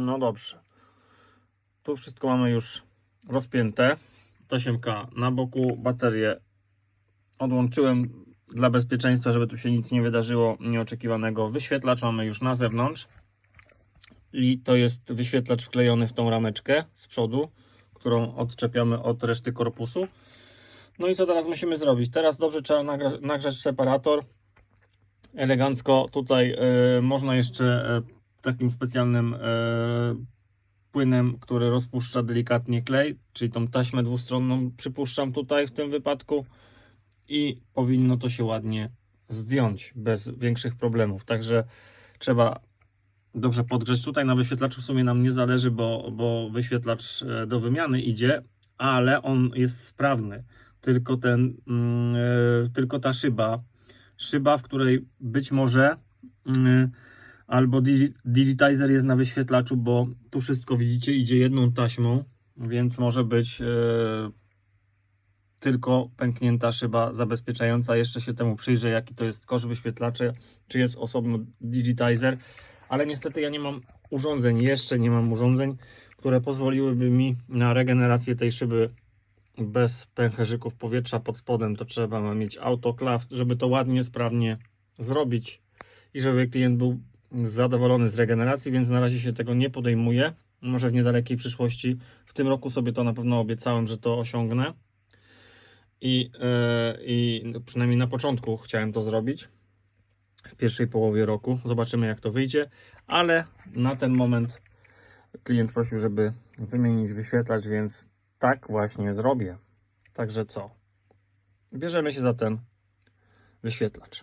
No dobrze. Tu wszystko mamy już rozpięte. Tasiemka na boku, baterię odłączyłem dla bezpieczeństwa, żeby tu się nic nie wydarzyło nieoczekiwanego. Wyświetlacz mamy już na zewnątrz. I to jest wyświetlacz wklejony w tą rameczkę z przodu, którą odczepiamy od reszty korpusu. No i co teraz musimy zrobić? Teraz dobrze trzeba nagrzać separator. Elegancko tutaj e, można jeszcze e, takim specjalnym e, płynem, który rozpuszcza delikatnie klej, czyli tą taśmę dwustronną przypuszczam tutaj w tym wypadku i powinno to się ładnie zdjąć bez większych problemów. Także trzeba dobrze podgrzeć. Tutaj na wyświetlaczu w sumie nam nie zależy, bo, bo wyświetlacz e, do wymiany idzie, ale on jest sprawny. Tylko, ten, e, tylko ta szyba, szyba, w której być może mm, albo di- digitizer jest na wyświetlaczu, bo tu wszystko widzicie idzie jedną taśmą, więc może być e, tylko pęknięta szyba zabezpieczająca. Jeszcze się temu przyjrzę, jaki to jest koszt wyświetlaczy, czy jest osobno digitizer, ale niestety ja nie mam urządzeń, jeszcze nie mam urządzeń, które pozwoliłyby mi na regenerację tej szyby bez pęcherzyków powietrza pod spodem. To trzeba mieć autoklaw, żeby to ładnie, sprawnie zrobić i żeby klient był zadowolony z regeneracji, więc na razie się tego nie podejmuję. Może w niedalekiej przyszłości. W tym roku sobie to na pewno obiecałem, że to osiągnę. I, e, i przynajmniej na początku chciałem to zrobić. W pierwszej połowie roku. Zobaczymy, jak to wyjdzie. Ale na ten moment klient prosił, żeby wymienić wyświetlacz, więc tak właśnie zrobię. Także co? Bierzemy się za ten wyświetlacz.